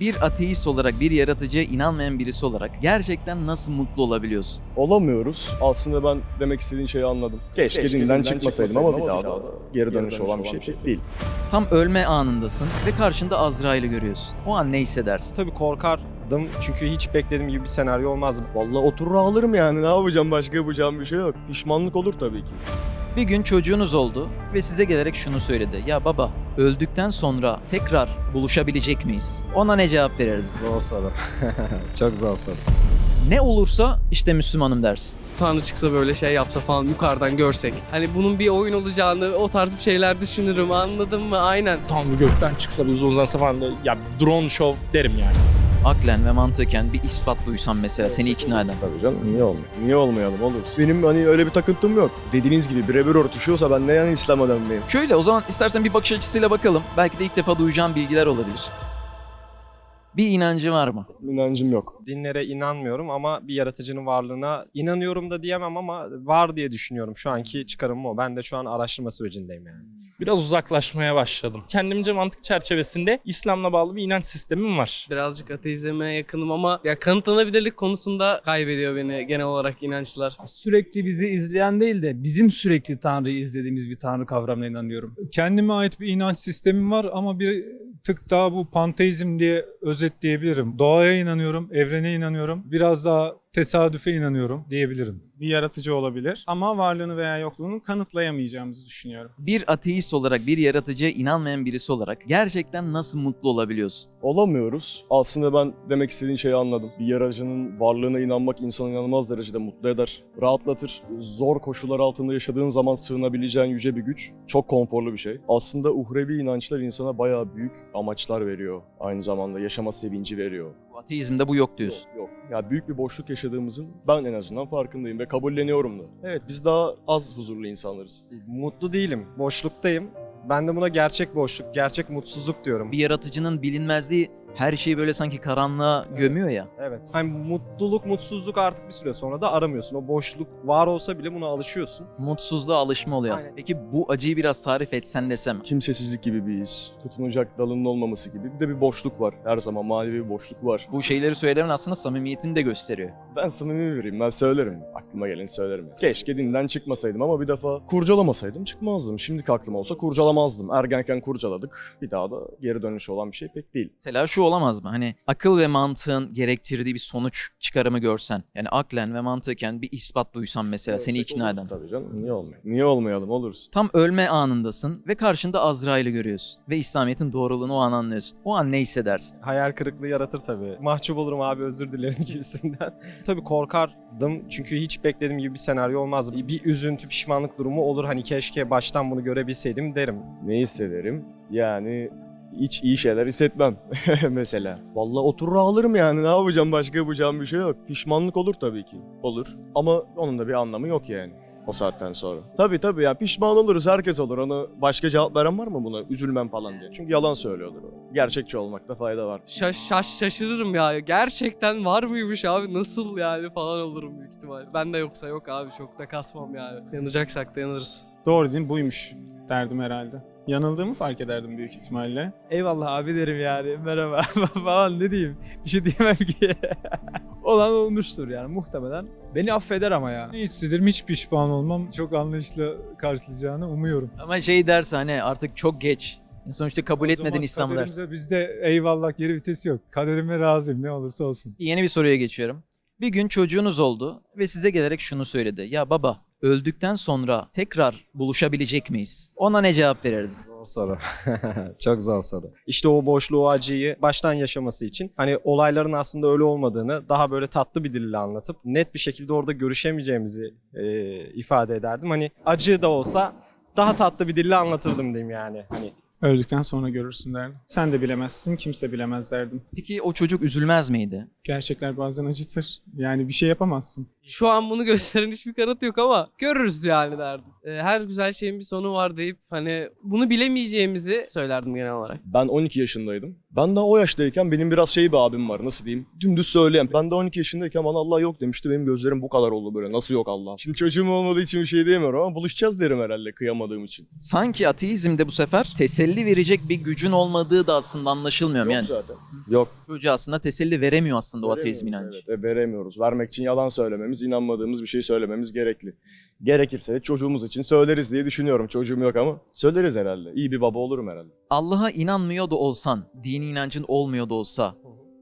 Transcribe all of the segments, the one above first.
Bir ateist olarak, bir yaratıcıya inanmayan birisi olarak gerçekten nasıl mutlu olabiliyorsun? Olamıyoruz. Aslında ben demek istediğin şeyi anladım. Keşke, Keşke dinden dinden çıkmasaydım ama bir daha da geri dönüş olan bir şey pek değil. Tam ölme anındasın ve karşında Azrail'i görüyorsun. O an ne hissedersin? Tabii korkardım çünkü hiç beklediğim gibi bir senaryo olmazdı. Vallahi oturur ağlarım yani ne yapacağım başka yapacağım bir şey yok. Pişmanlık olur tabii ki. Bir gün çocuğunuz oldu ve size gelerek şunu söyledi. Ya baba, öldükten sonra tekrar buluşabilecek miyiz? Ona ne cevap verirdin? Zor soru. Çok zor soru. Ne olursa işte Müslümanım dersin. Tanrı çıksa böyle şey yapsa falan yukarıdan görsek. Hani bunun bir oyun olacağını o tarz bir şeyler düşünürüm anladın mı? Aynen. Tanrı gökten çıksa biz uzansa falan ya drone show derim yani. Aklen ve mantıken bir ispat duysam mesela seni ikna eden. Tabii canım niye olmuyor? Niye olmayalım olur. Benim hani öyle bir takıntım yok. Dediğiniz gibi birebir örtüşüyorsa ben ne yani İslam adamıyım. Şöyle o zaman istersen bir bakış açısıyla bakalım. Belki de ilk defa duyacağım bilgiler olabilir. Bir inancı var mı? İnancım yok. Dinlere inanmıyorum ama bir yaratıcının varlığına inanıyorum da diyemem ama var diye düşünüyorum. Şu anki çıkarımım o. Ben de şu an araştırma sürecindeyim yani. Biraz uzaklaşmaya başladım. Kendimce mantık çerçevesinde İslam'la bağlı bir inanç sistemim var. Birazcık ateizme yakınım ama ya kanıtlanabilirlik konusunda kaybediyor beni genel olarak inançlar. sürekli bizi izleyen değil de bizim sürekli Tanrı'yı izlediğimiz bir Tanrı kavramına inanıyorum. Kendime ait bir inanç sistemim var ama bir tık daha bu panteizm diye özetleyebilirim. Doğaya inanıyorum, evrene inanıyorum. Biraz daha tesadüfe inanıyorum diyebilirim. bir yaratıcı olabilir ama varlığını veya yokluğunu kanıtlayamayacağımızı düşünüyorum. Bir ateist olarak, bir yaratıcıya inanmayan birisi olarak gerçekten nasıl mutlu olabiliyorsun? Olamıyoruz. Aslında ben demek istediğin şeyi anladım. Bir yaratıcının varlığına inanmak insanı inanılmaz derecede mutlu eder. Rahatlatır. Zor koşullar altında yaşadığın zaman sığınabileceğin yüce bir güç. Çok konforlu bir şey. Aslında uhrevi inançlar insana bayağı büyük amaçlar veriyor. Aynı zamanda yaşama sevinci veriyor. Ateizmde bu yok diyorsun. Yok, yok. Ya büyük bir boşluk yaşadığımızın ben en azından farkındayım ve kabulleniyorum da. Evet biz daha az huzurlu insanlarız. Mutlu değilim. Boşluktayım. Ben de buna gerçek boşluk, gerçek mutsuzluk diyorum. Bir yaratıcının bilinmezliği her şeyi böyle sanki karanlığa gömüyor ya. Evet. Hani mutluluk, mutsuzluk artık bir süre sonra da aramıyorsun. O boşluk var olsa bile buna alışıyorsun. Mutsuzluğa alışma oluyor aslında. Aynen. Peki bu acıyı biraz tarif etsen desem. Kimsesizlik gibi bir his, tutunacak dalının olmaması gibi bir de bir boşluk var. Her zaman manevi bir boşluk var. Bu şeyleri söylemen aslında samimiyetini de gösteriyor. Ben samimi biriyim, ben söylerim. Aklıma geleni söylerim. Keşke dinden çıkmasaydım ama bir defa kurcalamasaydım çıkmazdım. Şimdiki aklım olsa kurcalamazdım. Ergenken kurcaladık. Bir daha da geri dönüş olan bir şey pek değil. Mesela şu olamaz mı? Hani akıl ve mantığın gerektirdiği bir sonuç çıkarımı görsen. Yani aklen ve mantıken bir ispat duysan mesela seni ikna oluruz eden. Tabii canım, niye olmayalım? Niye olmayalım, oluruz. Tam ölme anındasın ve karşında Azrail'i görüyorsun. Ve İslamiyet'in doğruluğunu o an anlıyorsun. O an ne hissedersin? Hayal kırıklığı yaratır tabii. Mahcup olurum abi özür dilerim gibisinden. tabii korkardım çünkü hiç beklediğim gibi bir senaryo olmazdı. Bir, bir üzüntü, pişmanlık durumu olur. Hani keşke baştan bunu görebilseydim derim. Ne hissederim? Yani hiç iyi şeyler hissetmem mesela. Vallahi oturur ağlarım yani ne yapacağım başka yapacağım bir şey yok. Pişmanlık olur tabii ki. Olur. Ama onun da bir anlamı yok yani. O saatten sonra. Tabii tabii ya pişman oluruz herkes olur. Ona başka cevap veren var mı buna? Üzülmem falan diye. Çünkü yalan söylüyordur o. Gerçekçi olmakta fayda var. Şaş, şaş şaşırırım ya. Gerçekten var mıymış abi nasıl yani falan olurum büyük ihtimal. Ben de yoksa yok abi çok da kasmam yani. Yanacaksak da yanarız. Doğru din buymuş derdim herhalde. Yanıldığımı fark ederdim büyük ihtimalle. Eyvallah abi derim yani merhaba falan ne diyeyim bir şey diyemem ki. Olan olmuştur yani muhtemelen. Beni affeder ama ya. Ne hissederim hiç pişman olmam. Çok anlayışla karşılayacağını umuyorum. Ama şey derse hani artık çok geç. Sonuçta kabul O etmeden zaman kaderimize bizde eyvallah geri vitesi yok. Kaderime razıyım ne olursa olsun. Yeni bir soruya geçiyorum. Bir gün çocuğunuz oldu ve size gelerek şunu söyledi. Ya baba öldükten sonra tekrar buluşabilecek miyiz? Ona ne cevap verirdin? Zor soru. Çok zor soru. İşte o boşluğu, o acıyı baştan yaşaması için hani olayların aslında öyle olmadığını daha böyle tatlı bir dille anlatıp net bir şekilde orada görüşemeyeceğimizi e, ifade ederdim. Hani acı da olsa daha tatlı bir dille anlatırdım diyeyim yani. Hani Öldükten sonra görürsün derdim. Sen de bilemezsin, kimse bilemez derdim. Peki o çocuk üzülmez miydi? Gerçekler bazen acıtır. Yani bir şey yapamazsın. Şu an bunu gösteren hiçbir kanıt yok ama görürüz yani derdim. Ee, Her güzel şeyin bir sonu var deyip hani bunu bilemeyeceğimizi söylerdim genel olarak. Ben 12 yaşındaydım. Ben daha o yaştayken benim biraz şey bir abim var nasıl diyeyim. Dümdüz söyleyen. Ben de 12 yaşındayken bana Allah yok demişti. Benim gözlerim bu kadar oldu böyle. Nasıl yok Allah? Şimdi çocuğum olmadığı için bir şey diyemiyorum ama buluşacağız derim herhalde kıyamadığım için. Sanki ateizmde bu sefer teselli verecek bir gücün olmadığı da aslında anlaşılmıyor Yok yani? zaten. Yok. Çocuğa aslında teselli veremiyor aslında o ateizm Veremiyoruz, inancı. Evet, e, veremiyoruz. Vermek için yalan söylememiz, inanmadığımız bir şey söylememiz gerekli. Gerekirse de çocuğumuz için söyleriz diye düşünüyorum. Çocuğum yok ama söyleriz herhalde. İyi bir baba olurum herhalde. Allah'a inanmıyor da olsan, dini inancın olmuyor da olsa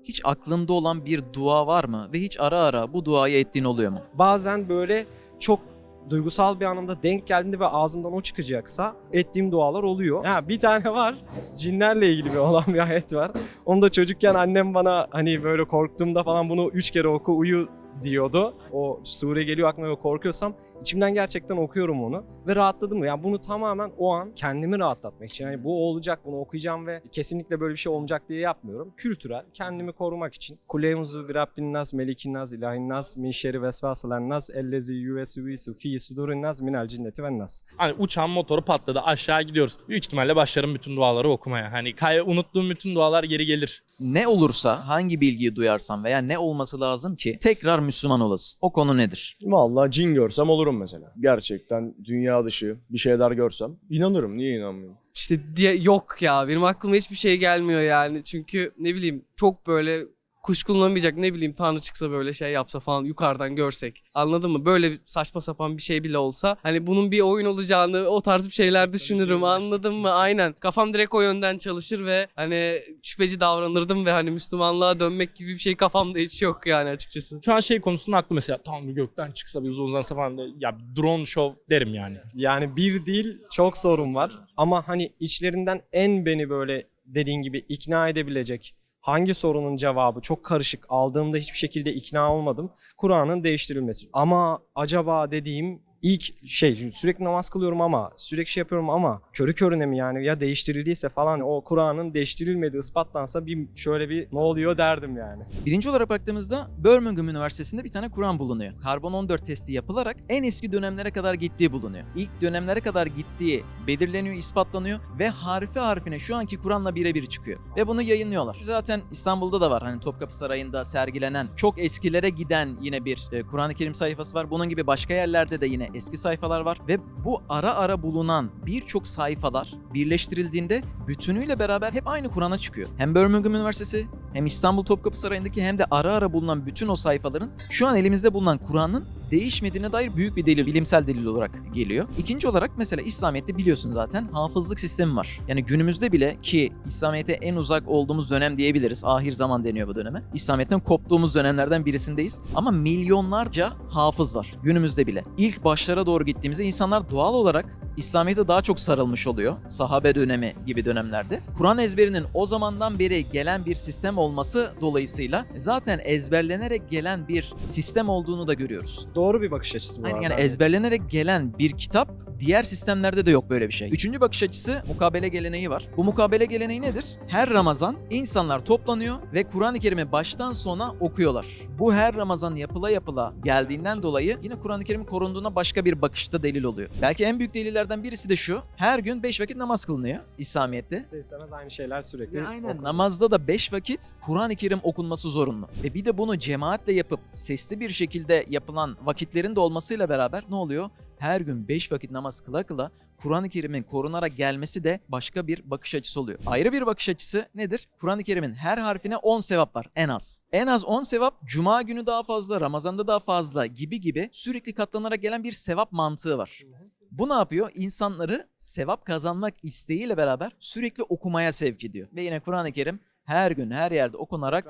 hiç aklında olan bir dua var mı? Ve hiç ara ara bu duayı ettiğin oluyor mu? Bazen böyle çok duygusal bir anımda denk geldiğinde ve ağzımdan o çıkacaksa ettiğim dualar oluyor. Ha, bir tane var. Cinlerle ilgili bir olan bir ayet var. Onu da çocukken annem bana hani böyle korktuğumda falan bunu üç kere oku uyu diyordu. O sure geliyor aklıma ve korkuyorsam içimden gerçekten okuyorum onu ve rahatladım. Yani bunu tamamen o an kendimi rahatlatmak için. Yani bu olacak bunu okuyacağım ve kesinlikle böyle bir şey olmayacak diye yapmıyorum. Kültürel kendimi korumak için. Kuleymuzu bir Rabbin nas, melikin nas, ilahin nas, min şerri vesvasılen nas, ellezi yüvesüvisu fi sudurin nas, minel cinneti ve nas. Hani uçağın motoru patladı aşağı gidiyoruz. Büyük ihtimalle başlarım bütün duaları okumaya. Hani kay- unuttuğum bütün dualar geri gelir. Ne olursa, hangi bilgiyi duyarsan veya ne olması lazım ki tekrar Müslüman olasın? O konu nedir? Vallahi cin görsem olurum mesela. Gerçekten dünya dışı bir şeyler görsem inanırım. Niye inanmıyorum? İşte diye yok ya benim aklıma hiçbir şey gelmiyor yani. Çünkü ne bileyim çok böyle kuşkulunamayacak ne bileyim Tanrı çıksa böyle şey yapsa falan yukarıdan görsek. Anladın mı? Böyle saçma sapan bir şey bile olsa hani bunun bir oyun olacağını o tarz bir şeyler düşünürüm anladın mı? Aynen. Kafam direkt o yönden çalışır ve hani şüpheci davranırdım ve hani Müslümanlığa dönmek gibi bir şey kafamda hiç yok yani açıkçası. Şu an şey konusunda aklı mesela Tanrı gökten çıksa biz uzansa falan da ya drone show derim yani. Yani bir değil çok sorun var ama hani içlerinden en beni böyle dediğin gibi ikna edebilecek hangi sorunun cevabı çok karışık aldığımda hiçbir şekilde ikna olmadım. Kur'an'ın değiştirilmesi. Ama acaba dediğim ilk şey sürekli namaz kılıyorum ama sürekli şey yapıyorum ama körü körüne mi yani ya değiştirildiyse falan o Kur'an'ın değiştirilmediği ispatlansa bir şöyle bir ne oluyor derdim yani. Birinci olarak baktığımızda Birmingham Üniversitesi'nde bir tane Kur'an bulunuyor. Karbon 14 testi yapılarak en eski dönemlere kadar gittiği bulunuyor. İlk dönemlere kadar gittiği belirleniyor, ispatlanıyor ve harfi harfine şu anki Kur'an'la birebir çıkıyor. Ve bunu yayınlıyorlar. Zaten İstanbul'da da var hani Topkapı Sarayı'nda sergilenen çok eskilere giden yine bir e, Kur'an-ı Kerim sayfası var. Bunun gibi başka yerlerde de yine eski sayfalar var ve bu ara ara bulunan birçok sayfalar birleştirildiğinde bütünüyle beraber hep aynı Kur'an'a çıkıyor. Hem Birmingham Üniversitesi hem İstanbul Topkapı Sarayı'ndaki hem de ara ara bulunan bütün o sayfaların şu an elimizde bulunan Kur'an'ın değişmediğine dair büyük bir delil, bilimsel delil olarak geliyor. İkinci olarak mesela İslamiyet'te biliyorsun zaten hafızlık sistemi var. Yani günümüzde bile ki İslamiyet'e en uzak olduğumuz dönem diyebiliriz. Ahir zaman deniyor bu döneme. İslamiyet'ten koptuğumuz dönemlerden birisindeyiz. Ama milyonlarca hafız var günümüzde bile. İlk başlara doğru gittiğimizde insanlar doğal olarak İslamiyet'e daha çok sarılmış oluyor. Sahabe dönemi gibi dönemlerde. Kur'an ezberinin o zamandan beri gelen bir sistem olması dolayısıyla zaten ezberlenerek gelen bir sistem olduğunu da görüyoruz. Doğru bir bakış açısı bu Aynen arada. yani ezberlenerek gelen bir kitap diğer sistemlerde de yok böyle bir şey. Üçüncü bakış açısı mukabele geleneği var. Bu mukabele geleneği nedir? Her Ramazan insanlar toplanıyor ve Kur'an-ı Kerim'i baştan sona okuyorlar. Bu her Ramazan yapıla yapıla geldiğinden dolayı yine Kur'an-ı Kerim'in korunduğuna başka bir bakışta delil oluyor. Belki en büyük delillerden birisi de şu. Her gün 5 vakit namaz kılınıyor İslamiyet'te. İster istemez aynı şeyler sürekli. Ve aynen okunuyor. namazda da 5 vakit Kur'an-ı Kerim okunması zorunlu. Ve bir de bunu cemaatle yapıp sesli bir şekilde yapılan vakitlerin de olmasıyla beraber ne oluyor? Her gün 5 vakit namaz kıla kıla Kur'an-ı Kerim'in korunarak gelmesi de başka bir bakış açısı oluyor. Ayrı bir bakış açısı nedir? Kur'an-ı Kerim'in her harfine 10 sevap var en az. En az 10 sevap Cuma günü daha fazla, Ramazan'da daha fazla gibi gibi sürekli katlanarak gelen bir sevap mantığı var. Bu ne yapıyor? İnsanları sevap kazanmak isteğiyle beraber sürekli okumaya sevk ediyor. Ve yine Kur'an-ı Kerim her gün her yerde okunarak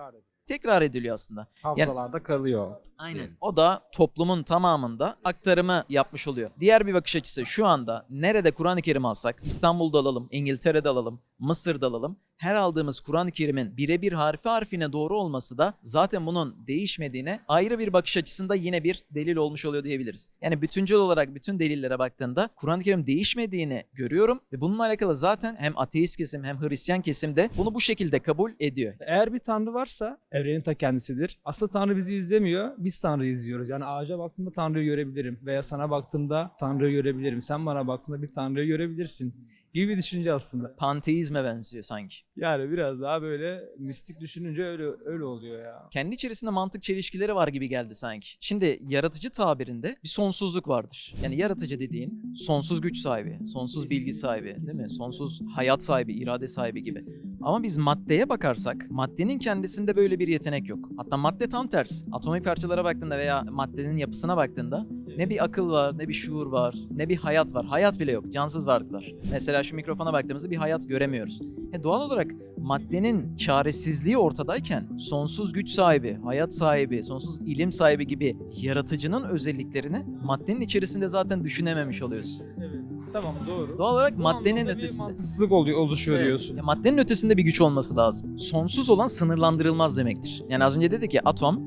tekrar ediliyor aslında. Hafızalarda kalıyor. Aynen. O da toplumun tamamında aktarımı yapmış oluyor. Diğer bir bakış açısı şu anda nerede Kur'an-ı Kerim alsak, İstanbul'da alalım, İngiltere'de alalım, Mısır'da alalım. Her aldığımız Kur'an-ı Kerim'in birebir harfi harfine doğru olması da zaten bunun değişmediğine ayrı bir bakış açısında yine bir delil olmuş oluyor diyebiliriz. Yani bütüncül olarak bütün delillere baktığında Kur'an-ı Kerim değişmediğini görüyorum ve bununla alakalı zaten hem ateist kesim hem Hristiyan kesim de bunu bu şekilde kabul ediyor. Eğer bir tanrı varsa evrenin ta kendisidir. Aslında tanrı bizi izlemiyor. Biz tanrıyı izliyoruz. Yani ağaca baktığımda tanrıyı görebilirim. Veya sana baktığımda tanrıyı görebilirim. Sen bana baktığında bir tanrıyı görebilirsin. Gibi bir düşünce aslında. Panteizme benziyor sanki. Yani biraz daha böyle mistik düşününce öyle öyle oluyor ya. kendi içerisinde mantık çelişkileri var gibi geldi sanki. Şimdi yaratıcı tabirinde bir sonsuzluk vardır. Yani yaratıcı dediğin sonsuz güç sahibi, sonsuz bilgi sahibi, değil mi? Sonsuz hayat sahibi, irade sahibi gibi. Ama biz maddeye bakarsak, maddenin kendisinde böyle bir yetenek yok. Hatta madde tam ters. Atomik parçalara baktığında veya maddenin yapısına baktığında ne bir akıl var, ne bir şuur var, ne bir hayat var. Hayat bile yok, cansız varlıklar. Mesela şu mikrofona baktığımızda bir hayat göremiyoruz. E doğal olarak maddenin çaresizliği ortadayken sonsuz güç sahibi, hayat sahibi, sonsuz ilim sahibi gibi yaratıcının özelliklerini maddenin içerisinde zaten düşünememiş oluyorsun. Evet. Tamam doğru. Doğal olarak Bu maddenin anlamda bir ötesinde. mantıksızlık oluyor, oluşuyor Evet. diyorsun. Ya maddenin ötesinde bir güç olması lazım. Sonsuz olan sınırlandırılmaz demektir. Yani az önce dedik ki atom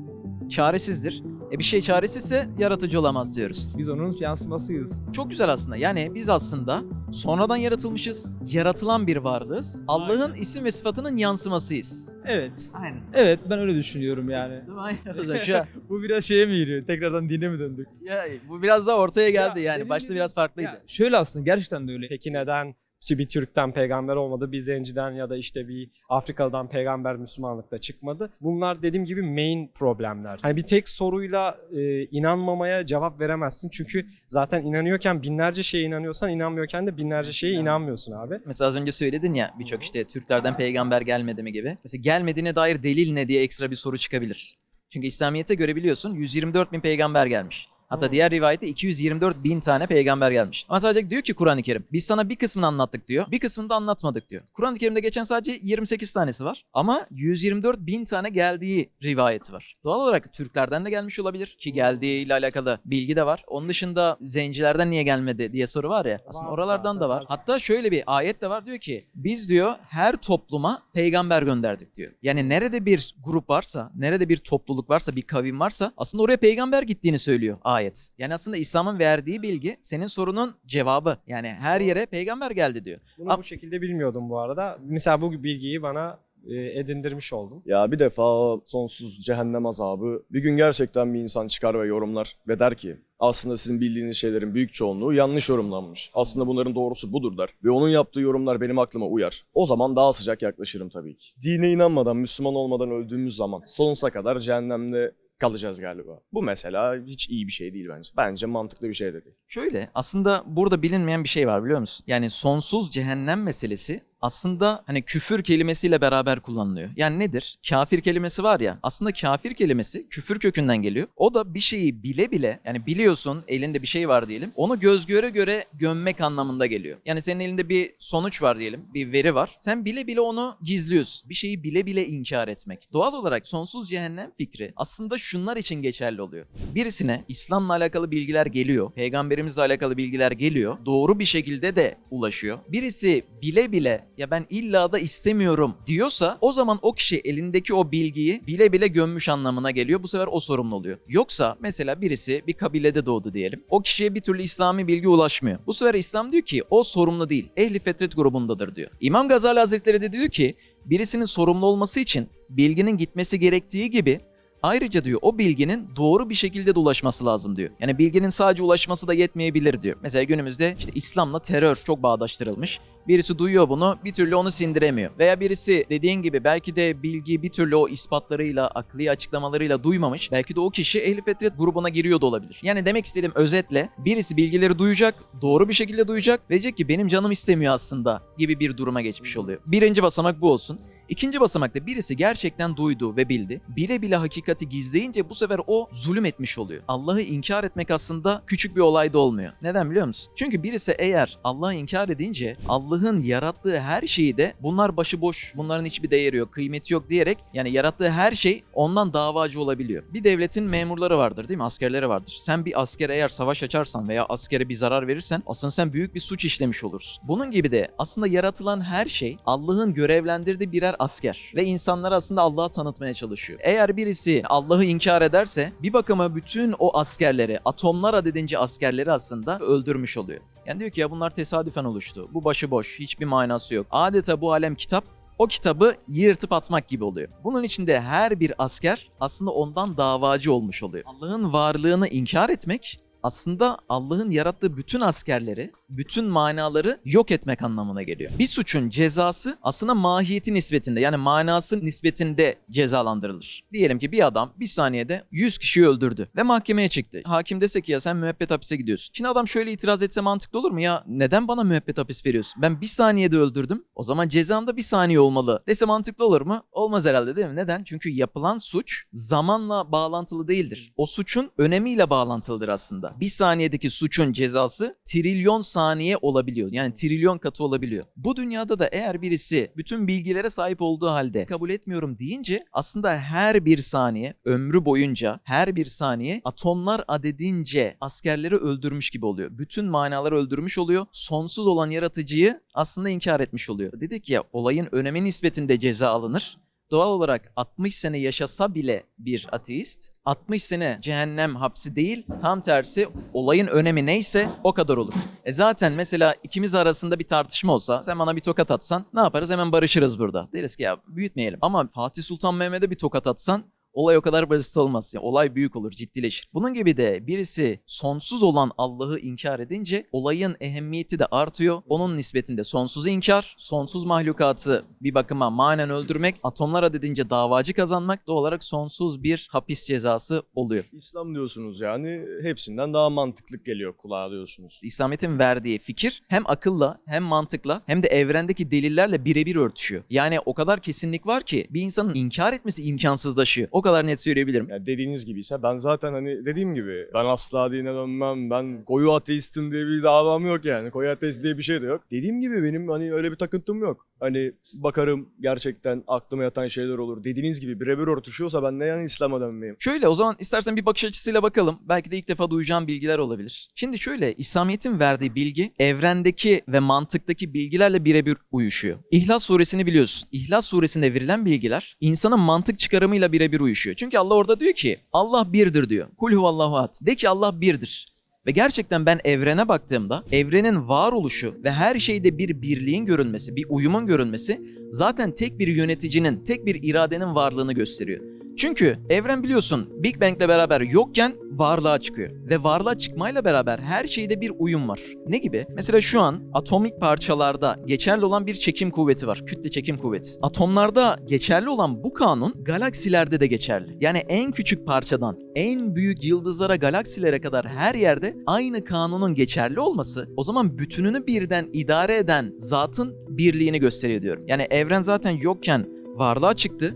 çaresizdir. E bir şey çaresizse yaratıcı olamaz diyoruz. Biz onun yansımasıyız. Çok güzel aslında. Yani biz aslında sonradan yaratılmışız, yaratılan bir varlığız. Allah'ın isim ve sıfatının yansımasıyız. Evet. Aynen. Evet ben öyle düşünüyorum yani. Değil mi? Aynen. Şu an- Bu biraz şeye mi giriyor? Tekrardan dine mi döndük? ya, bu biraz daha ortaya geldi Ya, yani. Başta dediğim- biraz farklıydı. Ya, şöyle aslında gerçekten de öyle. Peki neden işte bir Türk'ten peygamber olmadı, bir Zenci'den ya da işte bir Afrikalı'dan peygamber Müslümanlıkta çıkmadı? Bunlar dediğim gibi main problemler. Hani bir tek soruyla e, inanmamaya cevap veremezsin. Çünkü zaten inanıyorken binlerce şeye inanıyorsan, inanmıyorken de binlerce şeye inanmıyorsun abi. Mesela az önce söyledin ya birçok işte Türklerden peygamber gelmedi mi gibi. Mesela gelmediğine dair delil ne diye ekstra bir soru çıkabilir. Çünkü İslamiyet'e göre biliyorsun 124 bin peygamber gelmiş. Hatta diğer rivayette 224 bin tane peygamber gelmiş. Ama sadece diyor ki Kur'an-ı Kerim biz sana bir kısmını anlattık diyor. Bir kısmını da anlatmadık diyor. Kur'an-ı Kerim'de geçen sadece 28 tanesi var. Ama 124 bin tane geldiği rivayeti var. Doğal olarak Türklerden de gelmiş olabilir. Ki geldiği ile alakalı bilgi de var. Onun dışında zencilerden niye gelmedi diye soru var ya. Aslında oralardan da var. Hatta şöyle bir ayet de var diyor ki biz diyor her topluma peygamber gönderdik diyor. Yani nerede bir grup varsa, nerede bir topluluk varsa, bir kavim varsa aslında oraya peygamber gittiğini söylüyor ayet. Yani aslında İslam'ın verdiği bilgi senin sorunun cevabı. Yani her yere peygamber geldi diyor. Bunu bu şekilde bilmiyordum bu arada. Mesela bu bilgiyi bana e, edindirmiş oldum. Ya bir defa sonsuz cehennem azabı bir gün gerçekten bir insan çıkar ve yorumlar ve der ki aslında sizin bildiğiniz şeylerin büyük çoğunluğu yanlış yorumlanmış. Aslında bunların doğrusu budur der. Ve onun yaptığı yorumlar benim aklıma uyar. O zaman daha sıcak yaklaşırım tabii ki. Dine inanmadan, Müslüman olmadan öldüğümüz zaman sonsuza kadar cehennemde kalacağız galiba. Bu mesela hiç iyi bir şey değil bence. Bence mantıklı bir şey de değil. Şöyle aslında burada bilinmeyen bir şey var biliyor musun? Yani sonsuz cehennem meselesi aslında hani küfür kelimesiyle beraber kullanılıyor. Yani nedir? Kafir kelimesi var ya aslında kafir kelimesi küfür kökünden geliyor. O da bir şeyi bile bile yani biliyorsun elinde bir şey var diyelim. Onu göz göre göre gömmek anlamında geliyor. Yani senin elinde bir sonuç var diyelim. Bir veri var. Sen bile bile onu gizliyorsun. Bir şeyi bile bile inkar etmek. Doğal olarak sonsuz cehennem fikri aslında şunlar için geçerli oluyor. Birisine İslam'la alakalı bilgiler geliyor. Peygamberimizle alakalı bilgiler geliyor. Doğru bir şekilde de ulaşıyor. Birisi bile bile ya ben illa da istemiyorum diyorsa o zaman o kişi elindeki o bilgiyi bile bile gömmüş anlamına geliyor. Bu sefer o sorumlu oluyor. Yoksa mesela birisi bir kabilede doğdu diyelim. O kişiye bir türlü İslami bilgi ulaşmıyor. Bu sefer İslam diyor ki o sorumlu değil. Ehli fetret grubundadır diyor. İmam Gazali Hazretleri de diyor ki birisinin sorumlu olması için bilginin gitmesi gerektiği gibi Ayrıca diyor o bilginin doğru bir şekilde de ulaşması lazım diyor. Yani bilginin sadece ulaşması da yetmeyebilir diyor. Mesela günümüzde işte İslam'la terör çok bağdaştırılmış. Birisi duyuyor bunu bir türlü onu sindiremiyor. Veya birisi dediğin gibi belki de bilgiyi bir türlü o ispatlarıyla, akli açıklamalarıyla duymamış. Belki de o kişi ehli fetret grubuna giriyor da olabilir. Yani demek istediğim özetle birisi bilgileri duyacak, doğru bir şekilde duyacak ve diyecek ki benim canım istemiyor aslında gibi bir duruma geçmiş oluyor. Birinci basamak bu olsun. İkinci basamakta birisi gerçekten duydu ve bildi. Bile bile hakikati gizleyince bu sefer o zulüm etmiş oluyor. Allah'ı inkar etmek aslında küçük bir olay da olmuyor. Neden biliyor musun? Çünkü birisi eğer Allah'ı inkar edince Allah'ın yarattığı her şeyi de bunlar başıboş, bunların hiçbir değeri yok, kıymeti yok diyerek yani yarattığı her şey ondan davacı olabiliyor. Bir devletin memurları vardır değil mi? Askerleri vardır. Sen bir askere eğer savaş açarsan veya askere bir zarar verirsen aslında sen büyük bir suç işlemiş olursun. Bunun gibi de aslında yaratılan her şey Allah'ın görevlendirdiği birer asker ve insanları aslında Allah'a tanıtmaya çalışıyor. Eğer birisi Allah'ı inkar ederse bir bakıma bütün o askerleri, atomlar adedince askerleri aslında öldürmüş oluyor. Yani diyor ki ya bunlar tesadüfen oluştu. Bu başıboş, hiçbir manası yok. Adeta bu alem kitap o kitabı yırtıp atmak gibi oluyor. Bunun içinde her bir asker aslında ondan davacı olmuş oluyor. Allah'ın varlığını inkar etmek aslında Allah'ın yarattığı bütün askerleri bütün manaları yok etmek anlamına geliyor. Bir suçun cezası aslında mahiyeti nispetinde yani manası nispetinde cezalandırılır. Diyelim ki bir adam bir saniyede 100 kişiyi öldürdü ve mahkemeye çıktı. Hakim dese ki ya sen müebbet hapise gidiyorsun. Şimdi adam şöyle itiraz etse mantıklı olur mu? Ya neden bana müebbet hapis veriyorsun? Ben bir saniyede öldürdüm. O zaman cezam da bir saniye olmalı. Dese mantıklı olur mu? Olmaz herhalde değil mi? Neden? Çünkü yapılan suç zamanla bağlantılı değildir. O suçun önemiyle bağlantılıdır aslında. Bir saniyedeki suçun cezası trilyon saniye olabiliyor. Yani trilyon katı olabiliyor. Bu dünyada da eğer birisi bütün bilgilere sahip olduğu halde kabul etmiyorum deyince aslında her bir saniye ömrü boyunca her bir saniye atomlar adedince askerleri öldürmüş gibi oluyor. Bütün manaları öldürmüş oluyor. Sonsuz olan yaratıcıyı aslında inkar etmiş oluyor. Dedik ya olayın önemi nispetinde ceza alınır. Doğal olarak 60 sene yaşasa bile bir ateist 60 sene cehennem hapsi değil tam tersi olayın önemi neyse o kadar olur. E zaten mesela ikimiz arasında bir tartışma olsa sen bana bir tokat atsan ne yaparız hemen barışırız burada. Deriz ki ya büyütmeyelim ama Fatih Sultan Mehmet'e bir tokat atsan olay o kadar basit olmaz. Yani olay büyük olur, ciddileşir. Bunun gibi de birisi sonsuz olan Allah'ı inkar edince olayın ehemmiyeti de artıyor. Onun nispetinde sonsuzu inkar, sonsuz mahlukatı bir bakıma manen öldürmek, atomlar adedince davacı kazanmak doğal olarak sonsuz bir hapis cezası oluyor. İslam diyorsunuz yani hepsinden daha mantıklı geliyor kulağa diyorsunuz. İslamiyet'in verdiği fikir hem akılla hem mantıkla hem de evrendeki delillerle birebir örtüşüyor. Yani o kadar kesinlik var ki bir insanın inkar etmesi imkansızlaşıyor. O kadar net söyleyebilirim. Yani dediğiniz gibiyse ben zaten hani dediğim gibi ben asla dine dönmem, ben koyu ateistim diye bir davam yok yani. Koyu ateist diye bir şey de yok. Dediğim gibi benim hani öyle bir takıntım yok. Hani bakarım gerçekten aklıma yatan şeyler olur. Dediğiniz gibi birebir örtüşüyorsa ben de yani İslam'a dönmeyeyim. Şöyle o zaman istersen bir bakış açısıyla bakalım. Belki de ilk defa duyacağım bilgiler olabilir. Şimdi şöyle İslamiyet'in verdiği bilgi evrendeki ve mantıktaki bilgilerle birebir uyuşuyor. İhlas suresini biliyorsun. İhlas suresinde verilen bilgiler insanın mantık çıkarımıyla birebir uyuşuyor. Çünkü Allah orada diyor ki Allah birdir diyor. Kul huvallahu ahad. De ki Allah birdir. Ve gerçekten ben evrene baktığımda evrenin varoluşu ve her şeyde bir birliğin görünmesi, bir uyumun görünmesi zaten tek bir yöneticinin, tek bir iradenin varlığını gösteriyor. Çünkü evren biliyorsun Big Bang'le beraber yokken varlığa çıkıyor. Ve varlığa çıkmayla beraber her şeyde bir uyum var. Ne gibi? Mesela şu an atomik parçalarda geçerli olan bir çekim kuvveti var. Kütle çekim kuvveti. Atomlarda geçerli olan bu kanun galaksilerde de geçerli. Yani en küçük parçadan en büyük yıldızlara, galaksilere kadar her yerde aynı kanunun geçerli olması o zaman bütününü birden idare eden zatın birliğini gösteriyor diyorum. Yani evren zaten yokken varlığa çıktı.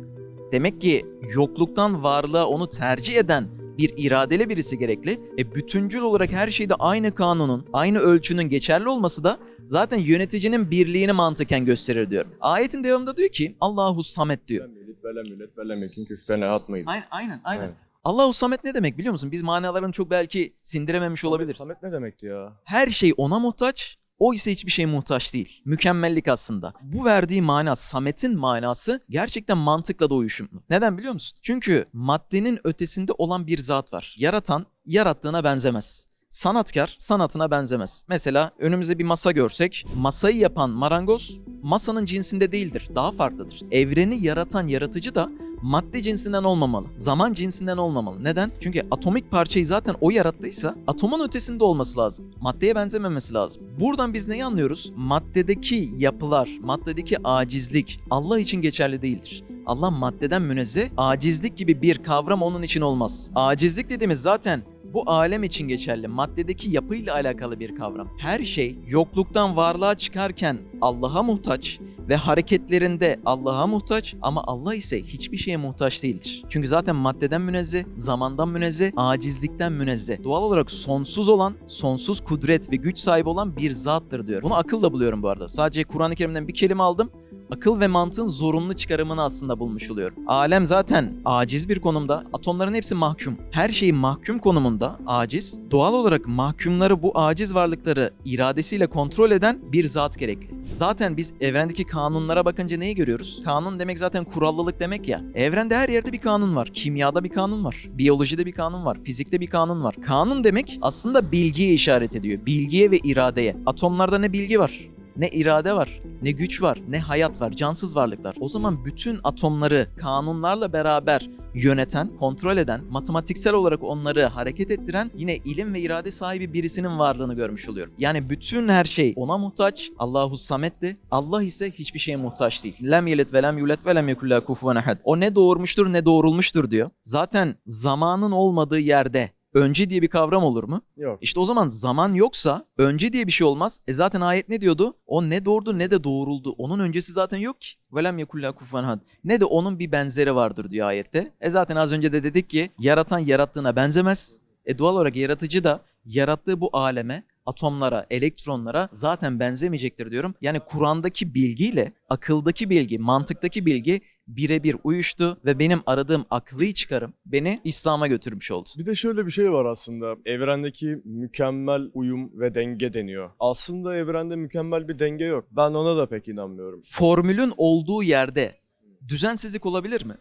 Demek ki yokluktan varlığa onu tercih eden bir iradeli birisi gerekli. E bütüncül olarak her şeyde aynı kanunun, aynı ölçünün geçerli olması da zaten yöneticinin birliğini mantıken gösterir diyorum. Ayetin devamında diyor ki Allahu Samet diyor. Aynen aynen aynen. Allahu Samet ne demek biliyor musun? Biz manalarını çok belki sindirememiş olabiliriz. Samet ne demekti ya? Her şey ona muhtaç, o ise hiçbir şeye muhtaç değil. Mükemmellik aslında. Bu verdiği mana, Samet'in manası gerçekten mantıkla da uyuşumlu. Neden biliyor musun? Çünkü maddenin ötesinde olan bir zat var. Yaratan, yarattığına benzemez. Sanatkar sanatına benzemez. Mesela önümüzde bir masa görsek, masayı yapan marangoz masanın cinsinde değildir, daha farklıdır. Evreni yaratan yaratıcı da madde cinsinden olmamalı. Zaman cinsinden olmamalı. Neden? Çünkü atomik parçayı zaten o yarattıysa atomun ötesinde olması lazım. Maddeye benzememesi lazım. Buradan biz neyi anlıyoruz? Maddedeki yapılar, maddedeki acizlik Allah için geçerli değildir. Allah maddeden münezzeh, acizlik gibi bir kavram onun için olmaz. Acizlik dediğimiz zaten bu alem için geçerli. Maddedeki yapıyla alakalı bir kavram. Her şey yokluktan varlığa çıkarken Allah'a muhtaç ve hareketlerinde Allah'a muhtaç ama Allah ise hiçbir şeye muhtaç değildir. Çünkü zaten maddeden münezzeh, zamandan münezzeh, acizlikten münezzeh. Doğal olarak sonsuz olan, sonsuz kudret ve güç sahibi olan bir zattır diyor. Bunu akılla buluyorum bu arada. Sadece Kur'an-ı Kerim'den bir kelime aldım akıl ve mantığın zorunlu çıkarımını aslında bulmuş oluyorum. Alem zaten aciz bir konumda. Atomların hepsi mahkum. Her şey mahkum konumunda, aciz. Doğal olarak mahkumları bu aciz varlıkları iradesiyle kontrol eden bir zat gerekli. Zaten biz evrendeki kanunlara bakınca neyi görüyoruz? Kanun demek zaten kurallılık demek ya. Evrende her yerde bir kanun var. Kimyada bir kanun var. Biyolojide bir kanun var. Fizikte bir kanun var. Kanun demek aslında bilgiye işaret ediyor. Bilgiye ve iradeye. Atomlarda ne bilgi var? Ne irade var, ne güç var, ne hayat var, cansız varlıklar. O zaman bütün atomları kanunlarla beraber yöneten, kontrol eden, matematiksel olarak onları hareket ettiren yine ilim ve irade sahibi birisinin varlığını görmüş oluyorum. Yani bütün her şey ona muhtaç. Allahu Samet'ti. Allah ise hiçbir şeye muhtaç değil. Lem yelit ve lem yulet ve lem yekul kufuven. O ne doğurmuştur ne doğurulmuştur diyor. Zaten zamanın olmadığı yerde önce diye bir kavram olur mu? Yok. İşte o zaman zaman yoksa önce diye bir şey olmaz. E zaten ayet ne diyordu? O ne doğurdu ne de doğuruldu. Onun öncesi zaten yok ki. Velem yekulla kufuven had. Ne de onun bir benzeri vardır diyor ayette. E zaten az önce de dedik ki yaratan yarattığına benzemez. E doğal olarak yaratıcı da yarattığı bu aleme, atomlara, elektronlara zaten benzemeyecektir diyorum. Yani Kur'an'daki bilgiyle akıldaki bilgi, mantıktaki bilgi birebir uyuştu ve benim aradığım aklı çıkarım beni İslam'a götürmüş oldu. Bir de şöyle bir şey var aslında. Evrendeki mükemmel uyum ve denge deniyor. Aslında evrende mükemmel bir denge yok. Ben ona da pek inanmıyorum. Formülün olduğu yerde düzensizlik olabilir mi?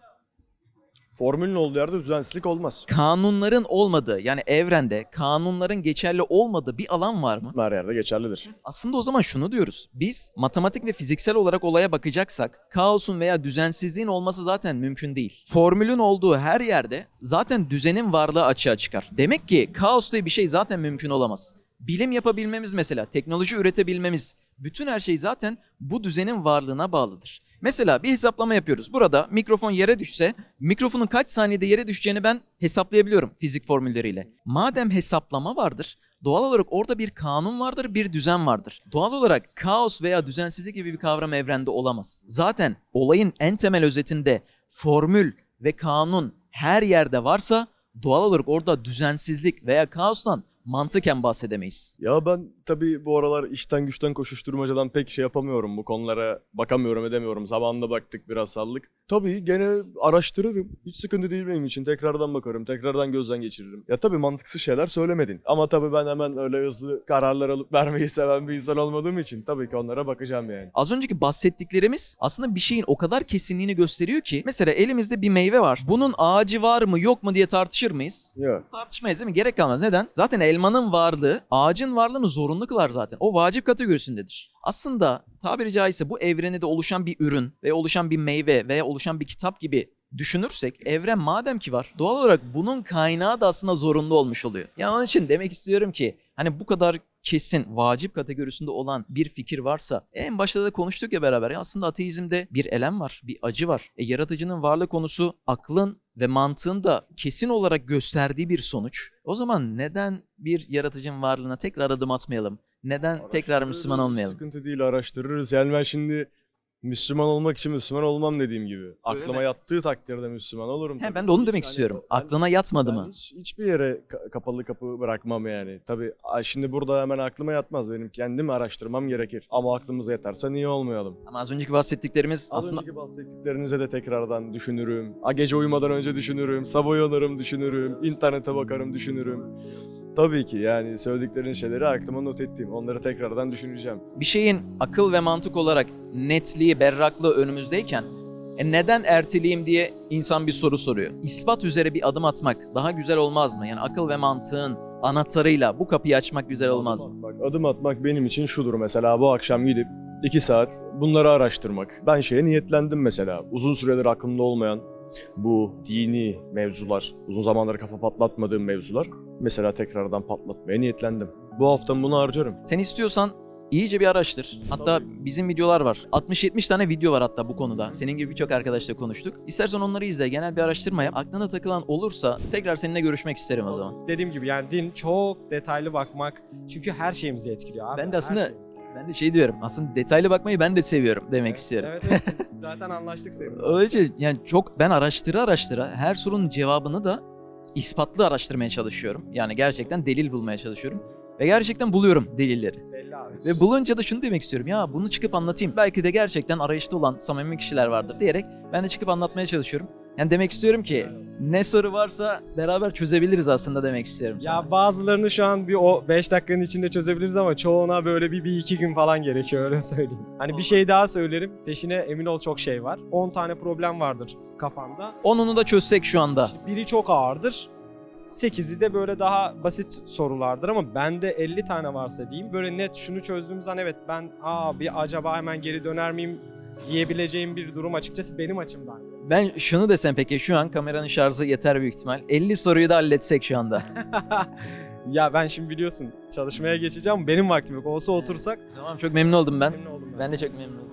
Formülün olduğu yerde düzensizlik olmaz. Kanunların olmadığı yani evrende kanunların geçerli olmadığı bir alan var mı? Her yerde geçerlidir. Aslında o zaman şunu diyoruz. Biz matematik ve fiziksel olarak olaya bakacaksak kaosun veya düzensizliğin olması zaten mümkün değil. Formülün olduğu her yerde zaten düzenin varlığı açığa çıkar. Demek ki kaos diye bir şey zaten mümkün olamaz. Bilim yapabilmemiz mesela, teknoloji üretebilmemiz, bütün her şey zaten bu düzenin varlığına bağlıdır. Mesela bir hesaplama yapıyoruz. Burada mikrofon yere düşse, mikrofonun kaç saniyede yere düşeceğini ben hesaplayabiliyorum fizik formülleriyle. Madem hesaplama vardır, doğal olarak orada bir kanun vardır, bir düzen vardır. Doğal olarak kaos veya düzensizlik gibi bir kavram evrende olamaz. Zaten olayın en temel özetinde formül ve kanun her yerde varsa doğal olarak orada düzensizlik veya kaostan mantıken bahsedemeyiz. Ya ben tabii bu aralar işten güçten koşuşturmacadan pek şey yapamıyorum bu konulara. Bakamıyorum edemiyorum. Zamanında baktık biraz sallık. Tabii gene araştırırım. Hiç sıkıntı değil benim için. Tekrardan bakarım. Tekrardan gözden geçiririm. Ya tabii mantıksız şeyler söylemedin. Ama tabii ben hemen öyle hızlı kararlar alıp vermeyi seven bir insan olmadığım için tabii ki onlara bakacağım yani. Az önceki bahsettiklerimiz aslında bir şeyin o kadar kesinliğini gösteriyor ki mesela elimizde bir meyve var. Bunun ağacı var mı yok mu diye tartışır mıyız? Yok. Tartışmayız değil mi? Gerek kalmaz. Neden? Zaten elmanın varlığı ağacın varlığını zorunlu kılar zaten. O vacip kategorisindedir. Aslında tabiri caizse bu evreni de oluşan bir ürün ve oluşan bir meyve veya oluşan bir kitap gibi düşünürsek evren madem ki var doğal olarak bunun kaynağı da aslında zorunlu olmuş oluyor. Yani onun için demek istiyorum ki hani bu kadar kesin vacip kategorisinde olan bir fikir varsa en başta da konuştuk ya beraber ya aslında ateizmde bir elem var, bir acı var. E, yaratıcının varlığı konusu aklın ve mantığın da kesin olarak gösterdiği bir sonuç. O zaman neden bir yaratıcının varlığına tekrar adım atmayalım? Neden tekrar Müslüman olmayalım? Sıkıntı değil araştırırız. Yani ben şimdi Müslüman olmak için Müslüman olmam dediğim gibi. Aklıma mi? yattığı takdirde Müslüman olurum. He, tabii. ben de onu Hiç demek yani istiyorum. ben- Aklına yatmadı ben mı? Hiç, hiçbir yere ka- kapalı kapı bırakmam yani. Tabii şimdi burada hemen aklıma yatmaz. Benim kendim araştırmam gerekir. Ama aklımıza yatarsa niye olmayalım? Ama az önceki bahsettiklerimiz Az aslında önceki bahsettiklerinize de tekrardan düşünürüm. A gece uyumadan önce düşünürüm. Sabah uyanırım düşünürüm. internete bakarım düşünürüm. Tabii ki yani söylediklerin şeyleri aklıma not ettim. Onları tekrardan düşüneceğim. bir şeyin akıl ve mantık olarak netliği, berraklığı önümüzdeyken e neden erteleyeyim diye insan bir soru soruyor. İspat üzere bir adım atmak daha güzel olmaz mı? Yani akıl ve mantığın anahtarıyla bu kapıyı açmak güzel olmaz mı? Adım atmak, adım atmak benim için şudur mesela bu akşam gidip 2 saat bunları araştırmak. Ben şeye niyetlendim mesela. Uzun süredir aklımda olmayan bu dini mevzular, uzun zamandır kafa patlatmadığım mevzular mesela tekrardan patlatmaya niyetlendim. Bu hafta bunu harcarım. Sen istiyorsan iyice bir araştır. Hatta bizim videolar var. 60-70 tane video var hatta bu konuda. Senin gibi birçok arkadaşla konuştuk. İstersen onları izle, genel bir araştırma yap. Aklına takılan olursa tekrar seninle görüşmek isterim o zaman. Dediğim gibi yani din çok detaylı bakmak çünkü her şeyimizi etkiliyor abi. Ben de her aslında- şeyimizi. Ben de şey diyorum. Aslında detaylı bakmayı ben de seviyorum demek Evet, istiyorum. Evet evet biz zaten anlaştık seninle. Öyle şey, yani çok ben araştıra araştıra her sorunun cevabını da ispatlı araştırmaya çalışıyorum. Yani gerçekten delil bulmaya çalışıyorum. Ve gerçekten buluyorum delilleri. Abi. Ve bulunca da şunu demek istiyorum. Ya bunu çıkıp anlatayım. Belki de gerçekten arayışta olan samimi kişiler vardır diyerek ben de çıkıp anlatmaya çalışıyorum. Yani demek istiyorum ki ne soru varsa beraber çözebiliriz aslında demek istiyorum. sana. Ya bazılarını şu an bir o 5 dakikanın içinde çözebiliriz ama çoğuna böyle bir, bir iki gün falan gerekiyor öyle söyleyeyim. Hani bir şey daha söylerim peşine emin ol çok şey var. 10 tane problem vardır kafanda. Onunu da çözsek şu anda. İşte biri çok ağırdır. 8'i de böyle daha basit sorulardır ama bende 50 tane varsa diyeyim böyle net şunu çözdüğüm zaman evet ben aa bir acaba hemen geri döner miyim diyebileceğim bir durum açıkçası benim açımdan. Ben şunu desem peki şu an kameranın şarjı yeter büyük ihtimal. 50 soruyu da halletsek şu anda. ya ben şimdi biliyorsun çalışmaya geçeceğim. Benim vaktim yok. Olsa otursak tamam çok memnun oldum ben. memnun oldum ben. Ben de çok memnun oldum.